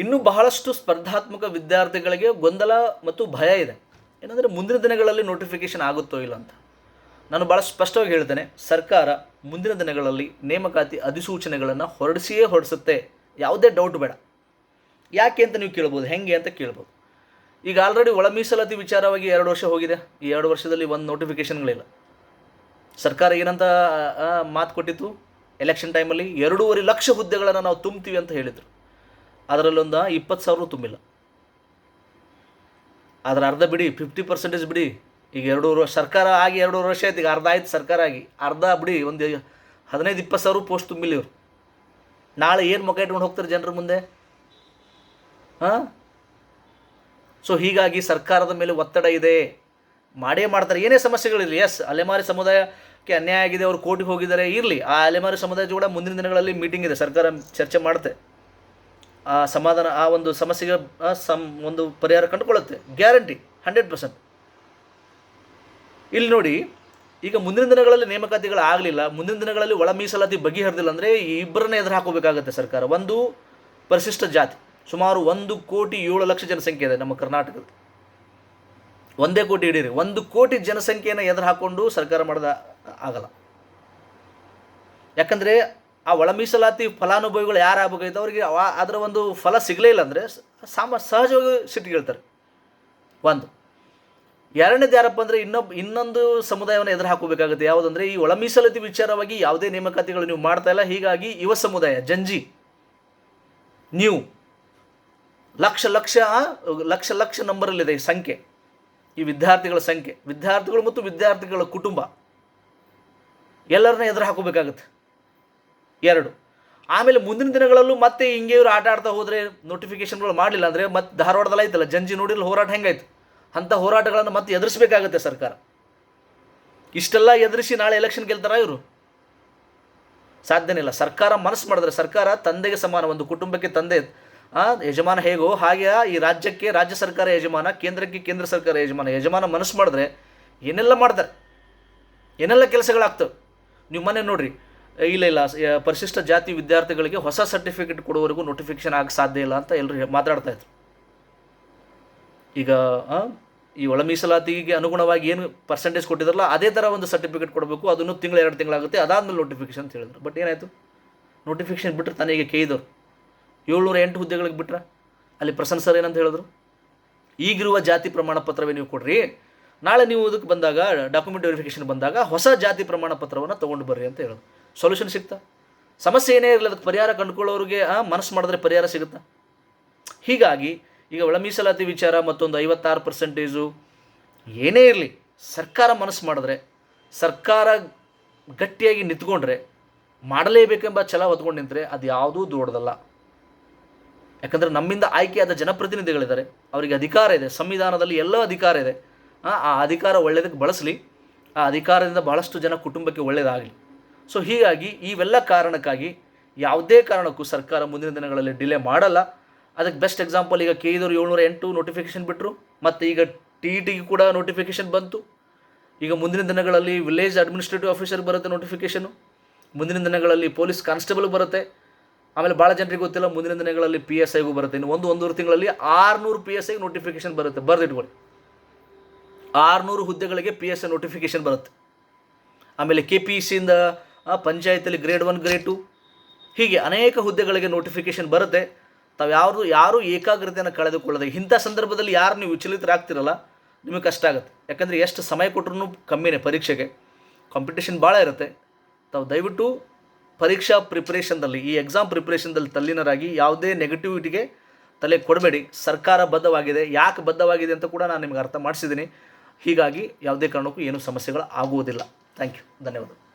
ಇನ್ನೂ ಬಹಳಷ್ಟು ಸ್ಪರ್ಧಾತ್ಮಕ ವಿದ್ಯಾರ್ಥಿಗಳಿಗೆ ಗೊಂದಲ ಮತ್ತು ಭಯ ಇದೆ. ಏನಂದರೆ ಮುಂದಿನ ದಿನಗಳಲ್ಲಿ ನೋಟಿಫಿಕೇಷನ್ ಆಗುತ್ತೋ ಇಲ್ಲ ಅಂತ. ನಾನು ಭಾಳ ಸ್ಪಷ್ಟವಾಗಿ ಹೇಳ್ತೇನೆ, ಸರ್ಕಾರ ಮುಂದಿನ ದಿನಗಳಲ್ಲಿ ನೇಮಕಾತಿ ಅಧಿಸೂಚನೆಗಳನ್ನು ಹೊರಡಿಸಿಯೇ ಹೊರಡಿಸುತ್ತೆ. ಯಾವುದೇ ಡೌಟ್ ಬೇಡ. ಯಾಕೆ ಅಂತ ನೀವು ಕೇಳ್ಬೋದು, ಹೆಂಗೆ ಅಂತ ಕೇಳ್ಬೋದು. ಈಗ ಆಲ್ರೆಡಿ ಒಳ ಮೀಸಲಾತಿ ವಿಚಾರವಾಗಿ ಎರಡು ವರ್ಷ ಹೋಗಿದೆ. ಈ ಎರಡು ವರ್ಷದಲ್ಲಿ ಒಂದು ನೋಟಿಫಿಕೇಷನ್ಗಳಿಲ್ಲ ಸರ್ಕಾರ ಏನಂತ ಮಾತು ಕೊಟ್ಟಿತ್ತು? ಎಲೆಕ್ಷನ್ ಟೈಮಲ್ಲಿ ಎರಡೂವರೆ ಲಕ್ಷ ಹುದ್ದೆಗಳನ್ನು ನಾವು ತುಂಬ್ತೀವಿ ಅಂತ ಹೇಳಿದರು. ಅದರಲ್ಲೊಂದು ಇಪ್ಪತ್ತು ಸಾವಿರ ತುಂಬಿಲ್ಲ. ಅದರ ಅರ್ಧ ಬಿಡಿ ಫಿಫ್ಟಿ ಪರ್ಸೆಂಟೇಜ್ ಬಿಡಿ. ಈಗ ಎರಡೂವರೆ ವರ್ಷ, ಸರ್ಕಾರ ಆಗಿ ಎರಡೂವರೆ ವರ್ಷ ಆಯ್ತು, ಈಗ ಅರ್ಧ ಆಯ್ತು ಸರ್ಕಾರ ಆಗಿ. ಅರ್ಧ ಬಿಡಿ, ಒಂದು ಹದಿನೈದು, ಇಪ್ಪತ್ತು ಸಾವಿರ ಪೋಸ್ಟ್ ತುಂಬಿಲ್ಲ ಇವರು. ನಾಳೆ ಏನು ಮುಖ ಇಟ್ಕೊಂಡು ಹೋಗ್ತಾರೆ ಜನರ ಮುಂದೆ? ಹಾಂ? ಸೊ ಹೀಗಾಗಿ ಸರ್ಕಾರದ ಮೇಲೆ ಒತ್ತಡ ಇದೆ. ಮಾಡೇ ಮಾಡ್ತಾರೆ. ಏನೇ ಸಮಸ್ಯೆಗಳಿರಲಿ ಎಸ್ ಅಲೆಮಾರಿ ಸಮುದಾಯಕ್ಕೆ ಅನ್ಯಾಯ ಆಗಿದೆ, ಅವರು ಕೋರ್ಟಿಗೆ ಹೋಗಿದ್ದಾರೆ, ಇರಲಿ. ಆ ಅಲೆಮಾರಿ ಸಮುದಾಯದ ಕೂಡ ಮುಂದಿನ ದಿನಗಳಲ್ಲಿ ಮೀಟಿಂಗ್ ಇದೆ, ಸರ್ಕಾರ ಚರ್ಚೆ ಮಾಡುತ್ತೆ. ಆ ಸಮಾಧಾನ, ಆ ಒಂದು ಸಮಸ್ಯೆಗೆ ಸಮ್, ಒಂದು ಪರಿಹಾರ ಕಂಡುಕೊಳ್ಳುತ್ತೆ. ಗ್ಯಾರಂಟಿ ಹಂಡ್ರೆಡ್ ಪರ್ಸೆಂಟ್ ಇಲ್ಲಿ ನೋಡಿ, ಈಗ ಮುಂದಿನ ದಿನಗಳಲ್ಲಿ ನೇಮಕಾತಿಗಳು ಆಗಲಿಲ್ಲ. ಮುಂದಿನ ದಿನಗಳಲ್ಲಿ ಒಳ ಮೀಸಲಾತಿ ಬಗೆಹರಿದಿಲ್ಲ ಅಂದರೆ ಇಬ್ಬರನ್ನ ಎದುರು ಹಾಕೋಬೇಕಾಗುತ್ತೆ ಸರ್ಕಾರ. ಒಂದು ಪರಿಶಿಷ್ಟ ಜಾತಿ, ಸುಮಾರು ಒಂದು ಕೋಟಿ ಏಳು ಲಕ್ಷ ಜನಸಂಖ್ಯೆ ಇದೆ ನಮ್ಮ ಕರ್ನಾಟಕದ ಒಂದೇ ಕೋಟಿ ಇಡೀರಿ ಒಂದು ಕೋಟಿ ಜನಸಂಖ್ಯೆಯನ್ನು ಎದುರು ಹಾಕ್ಕೊಂಡು ಸರ್ಕಾರ ಮಾಡೋದ ಆಗಲ್ಲ. ಯಾಕಂದರೆ ಆ ಒಳ ಮೀಸಲಾತಿ ಫಲಾನುಭವಿಗಳು ಯಾರು ಆಗ್ಬೇಕಾಯ್ತು ಅವರಿಗೆ ಅವ- ಅದರ ಒಂದು ಫಲ ಸಿಗಲೇ ಇಲ್ಲ ಅಂದರೆ ಸಾಮ, ಸಹಜವಾಗಿ ಸಿಟ್ಟಿಗೇಳ್ತಾರೆ ಒಂದು. ಎರಡನೇದು ಯಾರಪ್ಪ ಅಂದರೆ ಇನ್ನೊಬ್ಬ ಇನ್ನೊಂದು ಸಮುದಾಯವನ್ನು ಎದುರು ಹಾಕೋಬೇಕಾಗುತ್ತೆ ಯಾವುದಂದ್ರೆ ಈ ಒಳ ಮೀಸಲಾತಿ ವಿಚಾರವಾಗಿ ಯಾವುದೇ ನೇಮಕಾತಿಗಳು ನೀವು ಮಾಡ್ತಾ ಇಲ್ಲ. ಹೀಗಾಗಿ ಯುವ ಸಮುದಾಯ ಜಂಜಿ ನೀವು ಲಕ್ಷ ಲಕ್ಷ ಲಕ್ಷ ಲಕ್ಷ ನಂಬರಲ್ಲಿದೆ ಈ ಸಂಖ್ಯೆ. ಈ ವಿದ್ಯಾರ್ಥಿಗಳ ಸಂಖ್ಯೆ. ವಿದ್ಯಾರ್ಥಿಗಳು ಮತ್ತು ವಿದ್ಯಾರ್ಥಿಗಳ ಕುಟುಂಬ. ಎಲ್ಲರನ್ನ ಎದುರು ಹಾಕೋಬೇಕಾಗುತ್ತೆ ಎರಡು. ಆಮೇಲೆ ಮುಂದಿನ ದಿನಗಳಲ್ಲೂ ಮತ್ತೆ ಹಿಂಗೆ ಇವರು ಆಟ ಆಡ್ತಾ ಹೋದರೆ ನೋಟಿಫಿಕೇಶನ್ಗಳು ಮಾಡಲಿಲ್ಲ ಅಂದರೆ ಮತ್ತೆ ಧಾರವಾಡದಲ್ಲಿ ಆಯ್ತಲ್ಲ ಜಂಜಿ ನೋಡಿಲ್ಲ ಹೋರಾಟ ಹೆಂಗಾಯ್ತು? ಅಂಥ ಹೋರಾಟಗಳನ್ನು ಮತ್ತೆ ಎದುರಿಸಬೇಕಾಗುತ್ತೆ ಸರ್ಕಾರ. ಇಷ್ಟೆಲ್ಲ ಎದುರಿಸಿ ನಾಳೆ ಎಲೆಕ್ಷನ್ ಗೆಲ್ತಾರ ಇವರು? ಸಾಧ್ಯನೇ ಇಲ್ಲ. ಸರ್ಕಾರ ಮನಸ್ಸು ಮಾಡಿದ್ರೆ ಸರ್ಕಾರ ತಂದೆಗೆ ಸಮಾನ, ಒಂದು ಕುಟುಂಬಕ್ಕೆ ತಂದೆ ಯಜಮಾನ ಹೇಗೋ ಹಾಗೆ ಈ ರಾಜ್ಯಕ್ಕೆ ರಾಜ್ಯ ಸರ್ಕಾರ ಯಜಮಾನ, ಕೇಂದ್ರಕ್ಕೆ ಕೇಂದ್ರ ಸರ್ಕಾರ ಯಜಮಾನ ಯಜಮಾನ ಮನಸ್ಸು ಮಾಡಿದ್ರೆ ಏನೆಲ್ಲ ಮಾಡ್ತಾರೆ? ಏನೆಲ್ಲ ಕೆಲಸಗಳಾಗ್ತವೆ? ನೀವು ಮನೆ ನೋಡ್ರಿ ಇಲ್ಲ ಇಲ್ಲ. ಪರಿಶಿಷ್ಟ ಜಾತಿ ವಿದ್ಯಾರ್ಥಿಗಳಿಗೆ ಹೊಸ ಸರ್ಟಿಫಿಕೇಟ್ ಕೊಡುವವರೆಗೂ ನೋಟಿಫಿಕೇಶನ್ ಆಗಕ್ಕೆ ಸಾಧ್ಯ ಇಲ್ಲ ಅಂತ ಎಲ್ಲರೂ ಮಾತಾಡ್ತಾ ಇದ್ರು. ಈಗ ಈ ಒಳ ಮೀಸಲಾತಿಗೆ ಅನುಗುಣವಾಗಿ ಏನು ಪರ್ಸೆಂಟೇಜ್ ಕೊಟ್ಟಿದ್ರಲ್ಲ, ಅದೇ ಥರ ಒಂದು ಸರ್ಟಿಫಿಕೇಟ್ ಕೊಡಬೇಕು. ಅದನ್ನು ತಿಂಗಳು, ಎರಡು ತಿಂಗಳಾಗುತ್ತೆ ಅದಾದಮೇಲೆ ನೋಟಿಫಿಕೇಶನ್ ಅಂತ ಹೇಳಿದ್ರು. ಬಟ್ ಏನಾಯಿತು? ನೋಟಿಫಿಕೇಶನ್ ಬಿಟ್ಟರೆ ತನಗೆ ಕೇಳಿದವರು. ಏಳ್ನೂರ ಎಂಟು ಹುದ್ದೆಗಳಿಗೆ ಬಿಟ್ರೆ? ಅಲ್ಲಿ ಪ್ರಸನ್ನ ಸರ್ ಏನಂತ ಹೇಳಿದ್ರು? ಈಗಿರುವ ಜಾತಿ ಪ್ರಮಾಣ ಪತ್ರವೇ ನೀವು ಕೊಡ್ರಿ. ನಾಳೆ ನೀವು ಇದಕ್ಕೆ ಬಂದಾಗ ಡಾಕ್ಯುಮೆಂಟ್ ವೆರಿಫಿಕೇಶನ್ ಬಂದಾಗ ಹೊಸ ಜಾತಿ ಪ್ರಮಾಣ ಪತ್ರವನ್ನು ತೊಗೊಂಡು ಬರ್ರಿ ಅಂತ ಹೇಳೋದು. ಸೊಲ್ಯೂಷನ್ ಸಿಗ್ತಾ? ಸಮಸ್ಯೆ ಏನೇ ಇರಲಿ, ಅದಕ್ಕೆ ಪರಿಹಾರ ಕಂಡುಕೊಳ್ಳೋರಿಗೆ ಮನಸ್ಸು ಮಾಡಿದ್ರೆ ಪರಿಹಾರ ಸಿಗುತ್ತಾ? ಹೀಗಾಗಿ ಈಗ ಒಳ ಮೀಸಲಾತಿ ವಿಚಾರ ಮತ್ತೊಂದು ಐವತ್ತಾರು ಪರ್ಸೆಂಟೇಜು ಏನೇ ಇರಲಿ, ಸರ್ಕಾರ ಮನಸ್ಸು ಮಾಡಿದ್ರೆ, ಸರ್ಕಾರ ಗಟ್ಟಿಯಾಗಿ ನಿಂತ್ಕೊಂಡ್ರೆ, ಮಾಡಲೇಬೇಕೆಂಬ ಛಲ ಹೊತ್ಕೊಂಡು ನಿಂತರೆ ಅದು ಯಾವುದೂ ದೊಡ್ಡದಲ್ಲ. ಯಾಕಂದರೆ ನಮ್ಮಿಂದ ಆಯ್ಕೆಯಾದ ಜನಪ್ರತಿನಿಧಿಗಳಿದ್ದಾರೆ, ಅವರಿಗೆ ಅಧಿಕಾರ ಇದೆ, ಸಂವಿಧಾನದಲ್ಲಿ ಎಲ್ಲ ಅಧಿಕಾರ ಇದೆ. ಆ ಅಧಿಕಾರ ಒಳ್ಳೆಯದಕ್ಕೆ ಬಳಸಲಿ, ಆ ಅಧಿಕಾರದಿಂದ ಬಹಳಷ್ಟು ಜನ ಕುಟುಂಬಕ್ಕೆ ಒಳ್ಳೆಯದಾಗಲಿ ಸೊ ಹೀಗಾಗಿ ಇವೆಲ್ಲ ಕಾರಣಕ್ಕಾಗಿ ಯಾವುದೇ ಕಾರಣಕ್ಕೂ ಸರ್ಕಾರ ಮುಂದಿನ ದಿನಗಳಲ್ಲಿ ಡಿಲೇ ಮಾಡಲ್ಲ. ಅದಕ್ಕೆ ಬೆಸ್ಟ್ ಎಕ್ಸಾಂಪಲ್ ಈಗ ಕೆ ಇದೂರು ಏಳ್ನೂರ ಎಂಟು ನೋಟಿಫಿಕೇಷನ್ ಬಿಟ್ಟರು ಮತ್ತು ಈಗ ಟಿ ಇ ಟಿಗೆ ಕೂಡ ನೋಟಿಫಿಕೇಷನ್ ಬಂತು. ಈಗ ಮುಂದಿನ ದಿನಗಳಲ್ಲಿ ವಿಲೇಜ್ ಅಡ್ಮಿನಿಸ್ಟ್ರೇಟಿವ್ ಆಫೀಸರ್ ಬರುತ್ತೆ ನೋಟಿಫಿಕೇಷನು ಮುಂದಿನ ದಿನಗಳಲ್ಲಿ ಪೊಲೀಸ್ ಕಾನ್ಸ್ಟೇಬಲ್ ಬರುತ್ತೆ. ಆಮೇಲೆ ಭಾಳ ಜನರಿಗೆ ಗೊತ್ತಿಲ್ಲ, ಮುಂದಿನ ದಿನಗಳಲ್ಲಿ ಪಿ ಎಸ್ ಐಗೂ ಬರುತ್ತೆ. ಇನ್ನು ಒಂದು, ಒಂದೂವರೆ ತಿಂಗಳಲ್ಲಿ ಆರುನೂರು ಪಿ ಎಸ್ ಐಗೆ ನೋಟಿಫಿಕೇಷನ್ ಬರುತ್ತೆ. ಬರೆದಿಟ್ಕೊಳ್ಳಿ. ಆರುನೂರು ಹುದ್ದೆಗಳಿಗೆ ಪಿ ಎಸ್ ನೋಟಿಫಿಕೇಶನ್ ಬರುತ್ತೆ. ಆಮೇಲೆ ಕೆ ಪಿ ಸಿಯಿಂದ ಪಂಚಾಯತಲ್ಲಿ ಗ್ರೇಡ್ ಒನ್ ಗ್ರೇಡ್ ಟು ಹೀಗೆ ಅನೇಕ ಹುದ್ದೆಗಳಿಗೆ ನೋಟಿಫಿಕೇಶನ್ ಬರುತ್ತೆ. ತಾವು ಯಾರು ಯಾರೂ ಏಕಾಗ್ರತೆಯನ್ನು ಕಳೆದುಕೊಳ್ಳದೆ, ಇಂಥ ಸಂದರ್ಭದಲ್ಲಿ ಯಾರು ನೀವು ವಿಚಲಿತರಾಗ್ತಿರಲ್ಲ, ನಿಮಗೆ ಕಷ್ಟ ಆಗುತ್ತೆ. ಯಾಕಂದರೆ ಎಷ್ಟು ಸಮಯ ಕೊಟ್ಟರು ಕಮ್ಮಿನೇ ಪರೀಕ್ಷೆಗೆ. ಕಾಂಪಿಟೇಷನ್ ಭಾಳ ಇರುತ್ತೆ. ತಾವು ದಯವಿಟ್ಟು ಪರೀಕ್ಷಾ ಪ್ರಿಪ್ರೇಷನ್ದಲ್ಲಿ, ಈ ಎಕ್ಸಾಮ್ ಪ್ರಿಪ್ರೇಷನ್ದಲ್ಲಿ ತಲ್ಲಿನರಾಗಿ ಯಾವುದೇ ನೆಗೆಟಿವಿಟಿಗೆ ತಲೆ ಕೊಡಬೇಡಿ. ಸರ್ಕಾರ ಬದ್ಧವಾಗಿದೆ. ಯಾಕೆ ಬದ್ಧವಾಗಿದೆ ಅಂತ ಕೂಡ ನಾನು ನಿಮಗೆ ಅರ್ಥ ಮಾಡಿಸಿದ್ದೀನಿ. ಹೀಗಾಗಿ ಯಾವುದೇ ಕಾರಣಕ್ಕೂ ಏನೂ ಸಮಸ್ಯೆಗಳು ಆಗುವುದಿಲ್ಲ. ಥ್ಯಾಂಕ್ ಯು ಧನ್ಯವಾದ